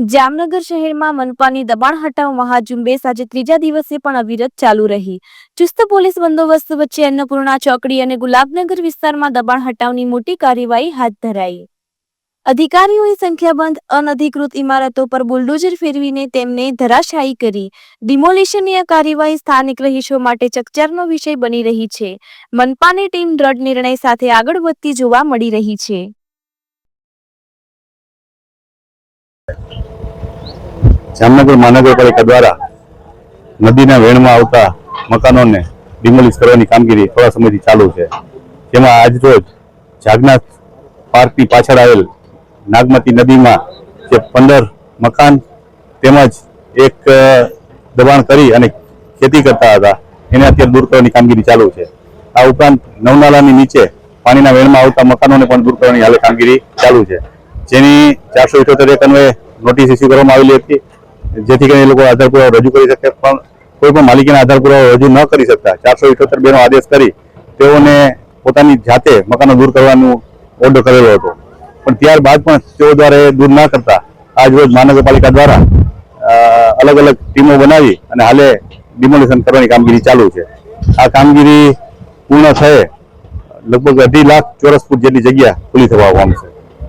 જામનગર શહેરમાં મનપાની દબાણ હટાવ મહાઝુંબેશ આજે ત્રીજા દિવસે પણ અવિરત ચાલુ રહી. ચુસ્ત પોલીસ બંદોબસ્ત વચ્ચે અન્નપૂર્ણા ચોકડી અને ગુલાબનગર વિસ્તારમાં દબાણ હટાવની મોટી કાર્યવાહી હાથ ધરાઈ. અધિકારીઓએ સંખ્યાબંધ અનધિકૃત ઇમારતો પર બુલડોઝર ફેરવીને તેમને ધરાશાયી કરી. ડિમોલિશનની આ કાર્યવાહી સ્થાનિક રહીશો માટે ચકચારનો વિષય બની રહી છે. મનપાની ટીમ દ્રઢ નિર્ણય સાથે આગળ વધતી જોવા મળી રહી છે. જામનગર મહાનગરપાલિકા દ્વારા નદીના વેણમાં આવતા મકાનોને ડિમોલિશ કરવાની કામગીરી થોડા સમયથી ચાલુ છે. જેમાં આજ રોજ જાગનાથ પાર્કની પાછળ આવેલ નાગમતી નદીમાં જે પંદર મકાન તેમજ એક દબાણ કરી અને ખેતી કરતા હતા, એને અત્યારે દૂર કરવાની કામગીરી ચાલુ છે. આ ઉપરાંત નવનાલાની નીચે પાણીના વેણમાં આવતા મકાનોને પણ દૂર કરવાની હાલે કામગીરી ચાલુ છે. જેની ચારસો ઇઠોતેર એક નોટિસ ઇસ્યુ કરવામાં આવેલી હતી. જેથી કરીને એ લોકો આધાર પુરાવો રજૂ કરી શકે. પણ કોઈ પણ માલિકીના આધાર પુરાવો રજૂ ન કરી શકતા. ચારસો ઇઠોતેર બેનો આદેશ કરી તેઓને પોતાની જાતે મકાનો દૂર કરવાનું ઓર્ડર કરેલો હતો. પણ ત્યારબાદ પણ તેઓ દ્વારા દૂર ના કરતા આજ રોજ મહાનગરપાલિકા દ્વારા અલગ અલગ ટીમો બનાવી અને હાલે ડિમોલિશન કરવાની કામગીરી ચાલુ છે. આ કામગીરી પૂર્ણ થયે લગભગ અઢી લાખ ચોરસ ફૂટ જેટલી જગ્યા ખુલ્લી થવા પામશે